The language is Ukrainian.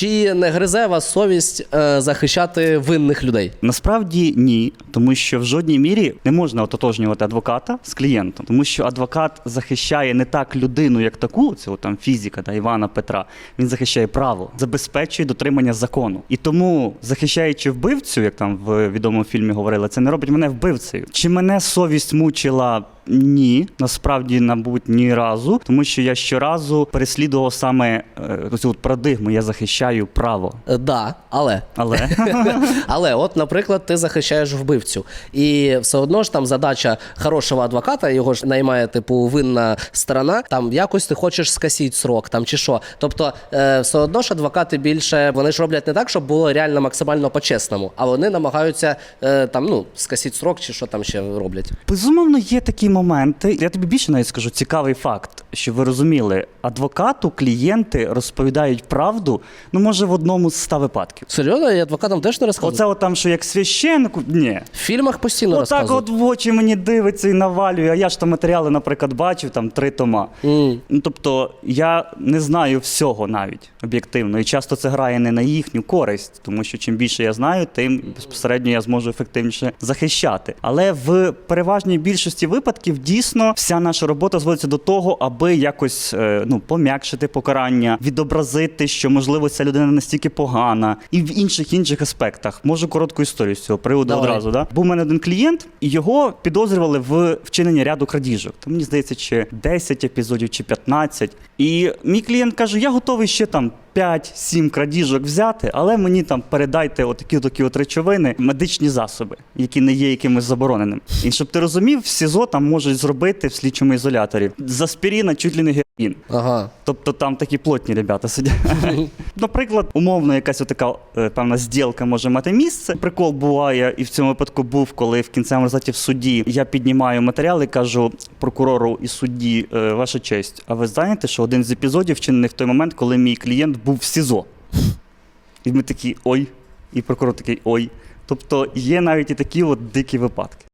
Чи не гризе вас совість е, захищати винних людей? Насправді ні, тому що в жодній мірі не можна ототожнювати адвоката з клієнтом, тому що адвокат захищає не так людину, як таку, от там фізика та Івана Петра. Він захищає право, забезпечує дотримання закону. І тому, захищаючи вбивцю, як там в відомому фільмі говорили, це не робить мене вбивцею. Чи мене совість мучила? Ні, насправді, мабуть, ні разу, тому що я щоразу переслідував саме е, цю парадигму. Я захищаю право. Е, да, але. Але Але, от, наприклад, ти захищаєш вбивцю, і все одно ж там задача хорошого адвоката, його ж наймає типу винна сторона. Там якось ти хочеш скасіть срок, там чи що. Тобто, е, все одно ж адвокати більше вони ж роблять не так, щоб було реально максимально по-чесному, а вони намагаються там ну скасіть срок, чи що там ще роблять. Безумовно, є такі моменти. Я тобі більше навіть скажу цікавий факт, що ви розуміли, адвокату клієнти розповідають правду, ну може в одному з ста випадків. Серйозно, і адвокатам теж не розказують? Оце от там, що як священнику, ні. В фільмах постійно Отак розказують. от в очі мені дивиться і навалює, а я ж там матеріали, наприклад, бачив, там три тома. М. Ну, тобто я не знаю всього навіть об'єктивно. І часто це грає не на їхню користь, тому що чим більше я знаю, тим безпосередньо я зможу ефективніше захищати. Але в переважній більшості випадків дійсно вся наша робота зводиться до того, аби якось е, ну, пом'якшити покарання, відобразити, що можливо ця людина настільки погана, і в інших інших аспектах. Можу коротку історію з цього приводу Давай. одразу. Да? Був у мене один клієнт, і його підозрювали в вчиненні ряду крадіжок. Там мені здається, чи 10 епізодів, чи 15. І мій клієнт каже: я готовий ще там. 5-7 крадіжок взяти, але мені там передайте отакі такі от речовини, медичні засоби, які не є якимось забороненим. І щоб ти розумів, в СІЗО там можуть зробити в слідчому ізоляторі з аспіріна чуть ли не героїн. Ага. Тобто там такі плотні ребята сидять. Наприклад, умовно, якась така певна зділка може мати місце. Прикол буває, і в цьому випадку був, коли в кінцевому результаті в суді я піднімаю матеріал і кажу прокурору і судді, «Е, ваша честь. А ви знаєте, що один з епізодів вчинений в той момент, коли мій клієнт був в СІЗО? І ми такі ой. І прокурор такий ой. Тобто є навіть і такі от дикі випадки.